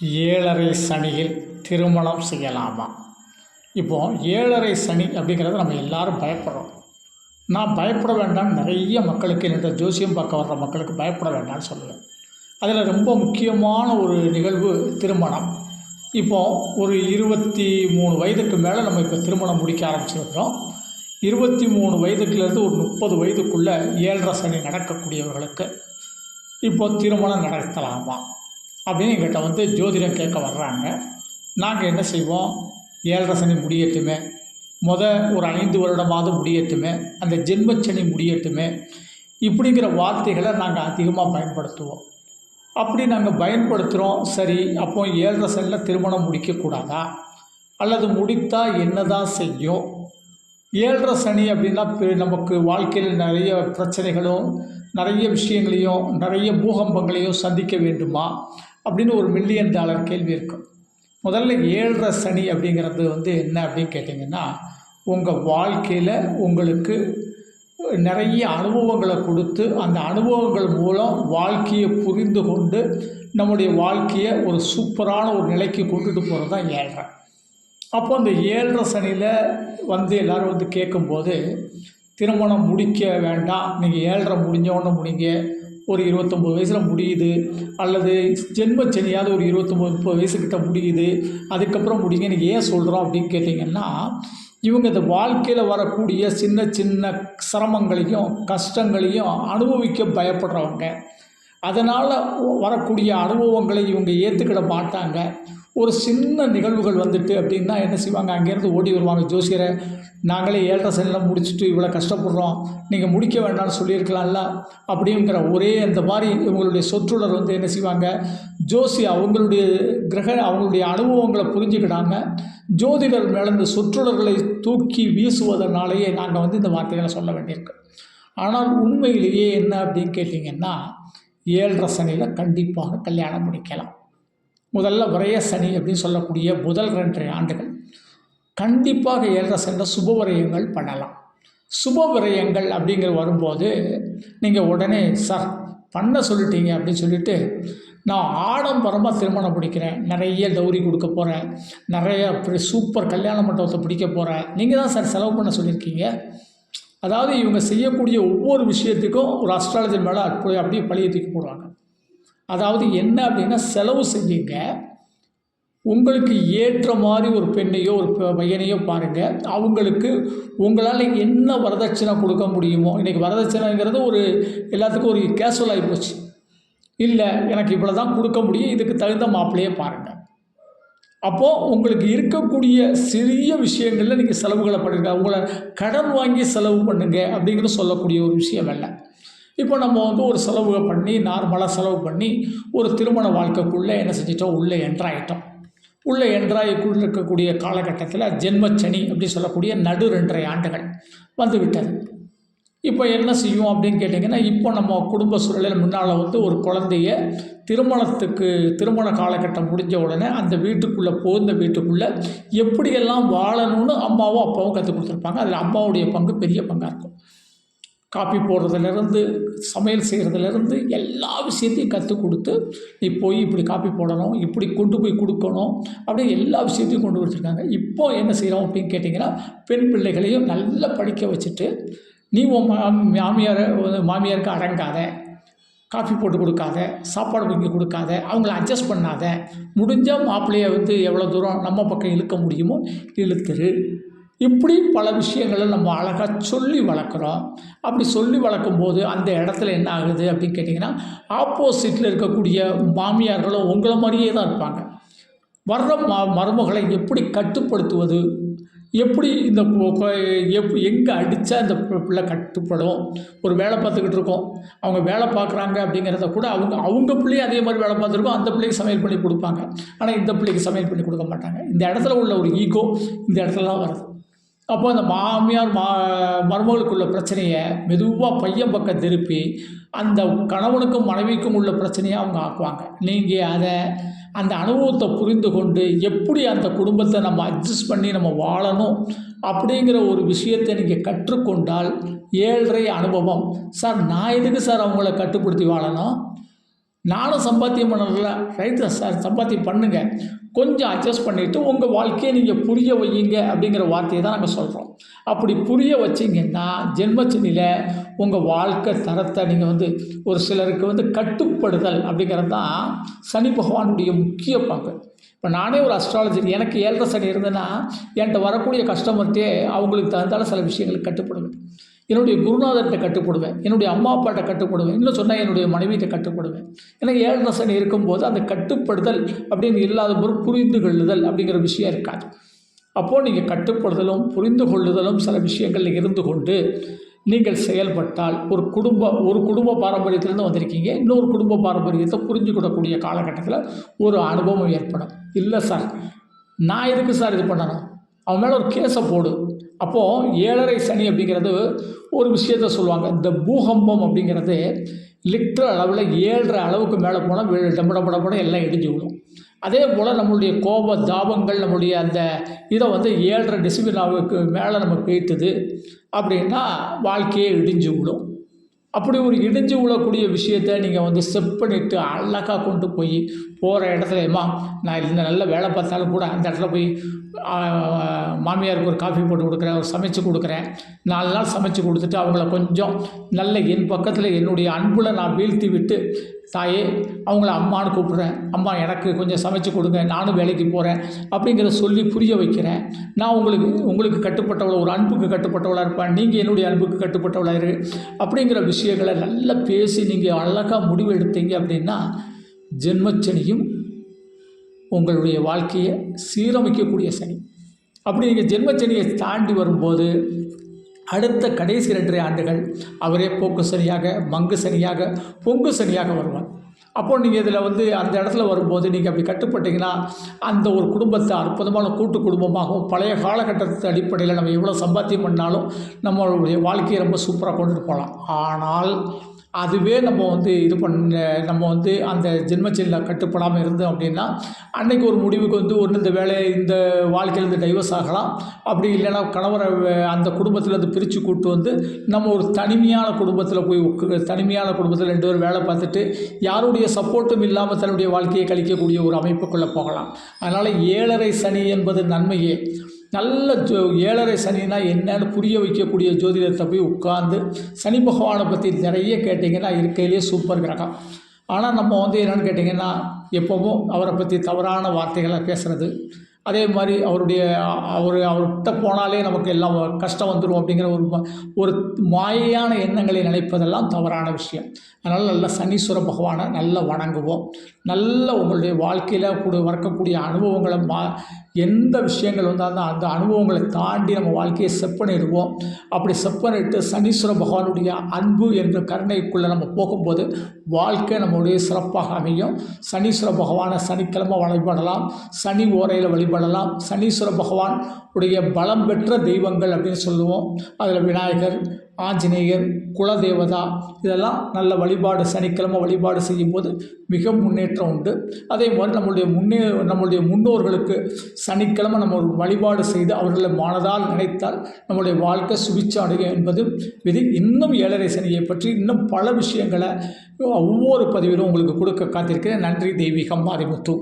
ஏழரை சனியில் திருமணம் செய்யலாமா? இப்போ ஏழரை சனி அப்படிங்கிறத நம்ம எல்லாரும் பயப்படுறோம். நான் பயப்பட வேண்டாம். நிறைய மக்களுக்கு என்னோட ஜோசியம் பார்க்க வர்ற மக்களுக்கு பயப்பட வேண்டாம்னு சொல்லுவேன். அதில் ரொம்ப முக்கியமான ஒரு நிகழ்வு திருமணம். இப்போ ஒரு இருபத்தி மூணு வயதுக்கு மேலே நம்ம இப்போ திருமணம் முடிக்க ஆரம்பிச்சிருக்கிறோம். இருபத்தி மூணு வயதுக்குலேருந்து ஒரு முப்பது வயதுக்குள்ளே ஏழரை சனி நடக்கக்கூடியவர்களுக்கு இப்போ திருமணம் நடத்தலாமா? அப்படின்னு எங்கிட்ட வந்து ஜோதிடம் கேட்க வர்றாங்க. நாங்கள் என்ன செய்வோம்? ஏழரை சனி முடியட்டுமே. முத ஒரு ஐந்து வருடமாவது முடியட்டுமே. அந்த ஜென்மச்சனி முடியட்டுமே. இப்படிங்கிற வார்த்தைகளை நாங்கள் அதிகமாக பயன்படுத்துவோம். அப்படி நாங்கள் பயன்படுத்துகிறோம் சரி அப்போ ஏழரை சனியில் திருமணம் முடிக்கக்கூடாதா? அல்லது முடித்தா என்னதான் செய்யும்? ஏழரை சனி அப்படின்னா நமக்கு வாழ்க்கையில் நிறைய பிரச்சனைகளும் நிறைய விஷயங்களையும் நிறைய பூகம்பங்களையும் சந்திக்க வேண்டுமா? அப்படின்னு ஒரு மில்லியன் டாலர் கேள்வி இருக்கும். முதல்ல ஏழரை சனி அப்படிங்கிறது வந்து என்ன அப்படின்னு கேட்டிங்கன்னா உங்கள் வாழ்க்கையில் உங்களுக்கு நிறைய அனுபவங்களை கொடுத்து அந்த அனுபவங்கள் மூலம் வாழ்க்கையை புரிந்து கொண்டு நம்முடைய வாழ்க்கையை ஒரு சூப்பரான ஒரு நிலைக்கு கொண்டுட்டு போகிறது தான் ஏழரை. அப்போ அந்த ஏழரை சனியில் வந்து எல்லாரும் வந்து கேட்கும்போது திருமணம் முடிக்க வேண்டாம் நீங்கள் ஏழரை முடிஞ்சவொன்னே முடிங்க ஒரு இருபத்தொம்போது வயசில் முடியுது. அல்லது ஜென்மச்சனியாவது ஒரு இருபத்தொம்போது முப்பது வயசுக்கிட்ட முடியுது. அதுக்கப்புறம் முடியுங்கன்னு ஏன் சொல்கிறோம் அப்படின்னு கேட்டிங்கன்னா இவங்க இந்த வாழ்க்கையில் வரக்கூடிய சின்ன சின்ன சிரமங்களையும் கஷ்டங்களையும் அனுபவிக்க பயப்படுறவங்க. அதனால் வரக்கூடிய அனுபவங்களை இவங்க ஏற்றுக்கிட மாட்டாங்க. ஒரு சின்ன நிகழ்வுகள் வந்துட்டு அப்படின்னா என்ன செய்வாங்க? அங்கேருந்து ஓடி வருவாங்க ஜோசியரை. நாங்களே ஏழரை சனியில் முடிச்சுட்டு இவ்வளோ கஷ்டப்படுறோம். நீங்கள் முடிக்க வேண்டாம்னு சொல்லியிருக்கலாம்ல? அப்படிங்கிற ஒரே அந்த மாதிரி இவங்களுடைய சொற்றொடர் வந்து என்ன செய்வாங்க? ஜோசி அவங்களுடைய கிரக அவங்களுடைய அனுபவங்களை புரிஞ்சுக்கிடாம ஜோதிடர் மேலந்த இந்த சொற்றொடர்களை தூக்கி வீசுவதனாலேயே நாங்கள் வந்து இந்த வார்த்தைகளை சொல்ல வேண்டியிருக்கு. ஆனால் உண்மையிலேயே என்ன அப்படின்னு கேட்டிங்கன்னா ஏழரை சனியில் கண்டிப்பாக கல்யாணம் முடிக்கலாம். முதல்ல விரைய சனி அப்படின்னு சொல்லக்கூடிய முதல் ரெண்டரை ஆண்டுகள் கண்டிப்பாக ஏழரை சென்ற சுப விரயங்கள் பண்ணலாம். சுப விரயங்கள் அப்படிங்கிற வரும்போது நீங்கள் உடனே சார் பண்ண சொல்லிட்டீங்க அப்படின்னு சொல்லிட்டு நான் ஆடம்பரமாக திருமணம் பிடிக்கிறேன் நிறைய டௌரி கொடுக்க போகிறேன் நிறைய பெரிய சூப்பர் கல்யாண மண்டபத்தை பிடிக்க போகிறேன் நீங்கள் தான் சார் செலவு பண்ண சொல்லியிருக்கீங்க? அதாவது இவங்க செய்யக்கூடிய ஒவ்வொரு விஷயத்துக்கும் ஒரு அஸ்ட்ராலஜி மேலே அப்படியே அப்படியே பழிய தூக்கி போடுவாங்க. அதாவது என்ன அப்படின்னா செலவு செய்யுங்க உங்களுக்கு ஏற்ற மாதிரி ஒரு பெண்ணையோ ஒரு பையனையோ பாருங்கள் அவங்களுக்கு உங்களால் என்ன வரதட்சணை கொடுக்க முடியுமோ இன்றைக்கி வரதட்சணைங்கிறது ஒரு எல்லாத்துக்கும் ஒரு கேஷுவல் ஆகி போச்சு. இல்லை எனக்கு இவ்வளோ தான் கொடுக்க முடியும் இதுக்கு தகுந்த மாப்பிள்ளையே பாருங்கள் அப்போது உங்களுக்கு இருக்கக்கூடிய சிறிய விஷயங்களில் நீங்கள் செலவுகளை பண்ணுங்க. உங்களை கடன் வாங்கி செலவு பண்ணுங்கள் அப்படிங்கிறது சொல்லக்கூடிய ஒரு விஷயம் இல்லை இப்போ நம்ம வந்து ஒரு செலவு பண்ணி நார்மலாக செலவு பண்ணி ஒரு திருமண வாழ்க்கைக்குள்ளே என்ன செஞ்சிட்டோம்? உள்ளே என்ட்ராயிட்டோம் உள்ளே என்ட்ராய்க்குள்ள இருக்கக்கூடிய காலகட்டத்தில் ஜென்மச்சனி அப்படி சொல்லக்கூடிய நடு ரெண்டரை ஆண்டுகள் வந்து விட்டது. இப்போ என்ன செய்யும் அப்படின்னு கேட்டிங்கன்னா இப்போ நம்ம குடும்ப சூழலில் முன்னால் வந்து ஒரு குழந்தைய திருமணத்துக்கு திருமண காலகட்டம் முடிஞ்ச உடனே அந்த வீட்டுக்குள்ளே போந்த வீட்டுக்குள்ளே எப்படியெல்லாம் வாழணும்னு அம்மாவும் அப்பாவும் கற்றுக் கொடுத்துருப்பாங்க. அதில் அம்மாவுடைய பங்கு பெரிய பங்காக இருக்கும். காப்பி போடுறதுலேருந்து சமையல் செய்கிறதுலேருந்து எல்லா விஷயத்தையும் கற்றுக் கொடுத்து நீ போய் இப்படி காப்பி போடணும் இப்படி கொண்டு போய் கொடுக்கணும் அப்படின்னு எல்லா விஷயத்தையும் கொண்டு வச்சுருக்காங்க இப்போ என்ன செய்கிறோம் அப்படின்னு கேட்டிங்கன்னா பெண் பிள்ளைகளையும் நல்லா படிக்க வச்சுட்டு நீ உன் மா மாமியார் மாமியாருக்கு அடங்காத காஃபி போட்டு கொடுக்காத சாப்பாடு வாங்கி கொடுக்காத அவங்கள அட்ஜஸ்ட் பண்ணாத முடிஞ்சால் மாப்பிள்ளையை வந்து எவ்வளோ தூரம் நம்ம பக்கம் இழுக்க முடியுமோ இழுத்துரு. இப்படி பல விஷயங்களை நம்ம அழகாக சொல்லி வளர்க்குறோம். அப்படி சொல்லி வளர்க்கும் போது அந்த இடத்துல என்ன ஆகுது அப்படின்னு கேட்டிங்கன்னா ஆப்போசிட்டில் இருக்கக்கூடிய மாமியார்களும் உங்களை மாதிரியே தான் இருப்பாங்க. வர்ற ம மருமகளை எப்படி கட்டுப்படுத்துவது? எப்படி இந்த எப் எங்கே அடித்தா இந்த பிள்ளை கட்டுப்படும்? ஒரு வேலை பார்த்துக்கிட்டு இருக்கோம். அவங்க வேலை பார்க்குறாங்க அப்படிங்கிறத கூட அவங்க அவங்க பிள்ளையும் அதே மாதிரி வேலை பார்த்துருக்கோம். அந்த பிள்ளைக்கு சமையல் பண்ணி கொடுப்பாங்க. ஆனால் இந்த பிள்ளைக்கு சமையல் பண்ணி கொடுக்க மாட்டாங்க. இந்த இடத்துல உள்ள ஒரு ஈகோ இந்த இடத்துல தான் வருது. அப்போ அந்த மாமியார் மா மருமகளுக்குள்ள பிரச்சனையை மெதுவாக பையன் பக்கம் திருப்பி அந்த கணவனுக்கும் மனைவிக்கும் உள்ள பிரச்சனையை அவங்க ஆக்குவாங்க. நீங்கள் அதை அந்த அனுபவத்தை புரிந்து கொண்டு எப்படி அந்த குடும்பத்தை நம்ம அட்ஜஸ்ட் பண்ணி நம்ம வாழணும் அப்படிங்கிற ஒரு விஷயத்தை நீங்கள் கற்றுக்கொண்டால் ஏழரை அனுபவம். சார் நான் எதுக்கு சார் அவங்கள கட்டுப்படுத்தி வாழணும்? நானும் சம்பாத்தியம் பண்ணல ரைட்டு சார் சம்பாத்தியம் பண்ணுங்கள் கொஞ்சம் அட்ஜஸ்ட் பண்ணிவிட்டு உங்கள் வாழ்க்கையை நீங்கள் புரிய வையுங்க அப்படிங்கிற வார்த்தையை தான் நாங்கள் சொல்கிறோம் அப்படி புரிய வச்சிங்கன்னா ஜென்மச்சனியில் உங்கள் வாழ்க்கை தரத்தை நீங்கள் வந்து ஒரு சிலருக்கு வந்து கட்டுப்படுதல் அப்படிங்கிறது தான் சனி பகவானுடைய முக்கிய பங்கு. இப்போ நானே ஒரு அஸ்ட்ராலஜர் எனக்கு ஏழரை சனி இருந்ததுன்னா என்கிட்ட வரக்கூடிய கஸ்டமர்கிட்டே அவங்களுக்கு தகுந்தால சில விஷயங்களுக்கு கட்டுப்படுவேன். என்னுடைய குருநாதர்கிட்ட கட்டுப்படுவேன் என்னுடைய அம்மா அப்பாட்ட கட்டுப்படுவேன் இன்னும் சொன்னால் என்னுடைய மனைவிகிட்ட கட்டுப்படுவேன். ஏன்னா ஏழரை சனி இருக்கும்போது அந்த கட்டுப்படுதல் அப்படின்னு இல்லாத பொருள் புரிந்து கொள்ளுதல் அப்படிங்கிற விஷயம் இருக்காது. அப்போது நீங்கள் கட்டுப்படுதலும் புரிந்து கொள்ளுதலும் சில விஷயங்களில் இருந்து கொண்டு நீங்கள் செயல்பட்டால் ஒரு குடும்ப ஒரு குடும்ப பாரம்பரியத்திலேருந்து வந்திருக்கீங்க. இன்னொரு குடும்ப பாரம்பரியத்தை புரிஞ்சுக்கிடக்கூடிய காலகட்டத்தில் ஒரு அனுபவம் ஏற்படும். இல்லை சார் நான் எதுக்கு சார் இது பண்ணணும்? அவன் மேலே ஒரு கேஸை போடு. அப்போது ஏழரை சனி அப்படிங்கிறது ஒரு விஷயத்த சொல்லுவாங்க. இந்த பூகம்பம் அப்படிங்கிறது லிட்டர் அளவில் ஏழரை அளவுக்கு மேலே போனால் டம்பட படப்பட எல்லாம் இடிஞ்சு விடும் அதே போல் நம்மளுடைய கோப தாபங்கள் நம்மளுடைய அந்த இதை வந்து ஏழரை டிசிப்ளினாவுக்கு மேலே நம்ம போயிட்டுது அப்படின்னா வாழ்க்கையே இடிஞ்சு விடும். அப்படி ஒரு இடிஞ்சு விழக்கூடிய விஷயத்த நீங்கள் வந்து செப் பண்ணிட்டு அழகாக கொண்டு போய் போகிற இடத்துல நான் இந்த நல்ல வேலை பார்த்தாலும் கூட அந்த இடத்துல போய் மாமியாருக்கு ஒரு காஃபி போட்டு கொடுக்குறேன் ஒரு சமைச்சு கொடுக்குறேன். நாலு நாள் சமைச்சு கொடுத்துட்டு அவங்கள கொஞ்சம் நல்ல என் பக்கத்தில் என்னுடைய அன்பில் நான் வீழ்த்தி விட்டு தாயே அவங்கள அம்மான்னு கூப்பிட்றேன். அம்மா எனக்கு கொஞ்சம் சமைச்சு கொடுங்க நானும் வேலைக்கு போகிறேன் அப்படிங்கிறத சொல்லி புரிய வைக்கிறேன். நான் உங்களுக்கு உங்களுக்கு கட்டுப்பட்டவளோ ஒரு அன்புக்கு கட்டுப்பட்டவளாக இருப்பேன். நீங்கள் என்னுடைய அன்புக்கு கட்டுப்பட்டவளாக இரு. அப்படிங்கிற விஷயங்களை நல்லா பேசி நீங்கள் அழகாக முடிவு எடுத்தீங்க அப்படின்னா ஜென்மச்சனியும் உங்களுடைய வாழ்க்கையை சீரமைக்கக்கூடிய சனி. அப்படி நீங்கள் ஜென்மச்சனியை தாண்டி வரும்போது அடுத்த கடைசி ரெண்டரை ஆண்டுகள் அவரே போக்கு சனியாக மங்கு சனியாக பொங்கு சனியாக வருவார். அப்போ நீங்கள் இதில் வந்து அந்த இடத்துல வரும்போது நீங்கள் அப்படி கட்டுப்பட்டீங்கன்னா அந்த ஒரு குடும்பத்தை அற்புதமான கூட்டு குடும்பமாகவும் பழைய காலகட்டத்து அடிப்படையில் நம்ம எவ்வளோ சம்பாத்தியம் பண்ணாலும் நம்மளுடைய வாழ்க்கையை ரொம்ப சூப்பராக கொண்டுட்டு போகலாம். ஆனால் அதுவே நம்ம வந்து இது பண்ண நம்ம வந்து அந்த ஜென்மச்செல்லில் கட்டுப்படாமல் இருந்தோம் அப்படின்னா அன்னைக்கு ஒரு முடிவுக்கு வந்து ஒன்று இந்த வேலை இந்த வாழ்க்கையிலேருந்து டைவர்ஸ் ஆகலாம். அப்படி இல்லைன்னா கணவரை அந்த குடும்பத்திலேருந்து பிரித்து கூட்டு வந்து நம்ம ஒரு தனிமையான குடும்பத்தில் போய் தனிமையான குடும்பத்தில் ரெண்டு பேரும் வேலை பார்த்துட்டு யாருடைய சப்போர்ட்டும் இல்லாமல் தன்னுடைய வாழ்க்கையை கழிக்கக்கூடிய ஒரு அமைப்புக்குள்ளே போகலாம். அதனால் ஏழரை சனி என்பது நன்மையே. நல்ல ஜோ ஏழரை சனினா என்னன்னு புரிய வைக்கக்கூடிய ஜோதிடத்தை போய் உட்கார்ந்து சனி பகவானை பற்றி நிறைய கேட்டிங்கன்னா இருக்கையிலே சூப்பர் கிரகம். ஆனால் நம்ம வந்து என்னென்னு கேட்டிங்கன்னா எப்போவும் அவரை பற்றி தவறான வார்த்தைகளை பேசுகிறது அதே மாதிரி அவருடைய அவர் அவர்கிட்ட போனாலே நமக்கு எல்லாம் கஷ்டம் வந்துடும் அப்படிங்கிற ஒரு ம- ஒரு மாயையான எண்ணங்களை நினைப்பதெல்லாம் தவறான விஷயம். அதனால் நல்ல சனீஸ்வர பகவானை நல்லா வணங்குவோம். நல்ல உங்களுடைய வாழ்க்கையில் கூட வரக்கூடிய அனுபவங்களை மா எந்த விஷயங்கள் வந்தாலும் அந்த அனுபவங்களை தாண்டி நம்ம வாழ்க்கையை செப்பனிடுவோம் அப்படி செப்பனிட்டு பண்ணிட்டு சனீஸ்வர பகவானுடைய அன்பு என்ற கருணைக்குள்ளே நம்ம போகும்போது வாழ்க்கை நம்மளுடைய சிறப்பாக அமையும். சனீஸ்வர பகவானை சனிக்கிழமை வழிபடலாம். சனி ஓரையில் வழிபடலாம் சனீஸ்வர பகவான் உடைய பலம் பெற்ற தெய்வங்கள் அப்படின்னு சொல்லுவோம். அதில் விநாயகர் ஆஞ்சநேயர் குலதேவதா இதெல்லாம் நல்ல வழிபாடு சனிக்கிழமை வழிபாடு செய்யும்போது மிக முன்னேற்றம் உண்டு. அதே மாதிரி நம்மளுடைய முன்னே நம்மளுடைய முன்னோர்களுக்கு சனிக்கிழமை நம்ம வழிபாடு செய்து அவர்களை மனதால் நினைத்தால் நம்மளுடைய வாழ்க்கை சுபிச்சம் அடையும் என்பது இது இன்னும் ஏழரை சனியை பற்றி இன்னும் பல விஷயங்களை ஒவ்வொரு பதிவிலும் உங்களுக்கு கொடுக்க காத்திருக்கிறேன். நன்றி தெய்வீகம் மாரிமுத்து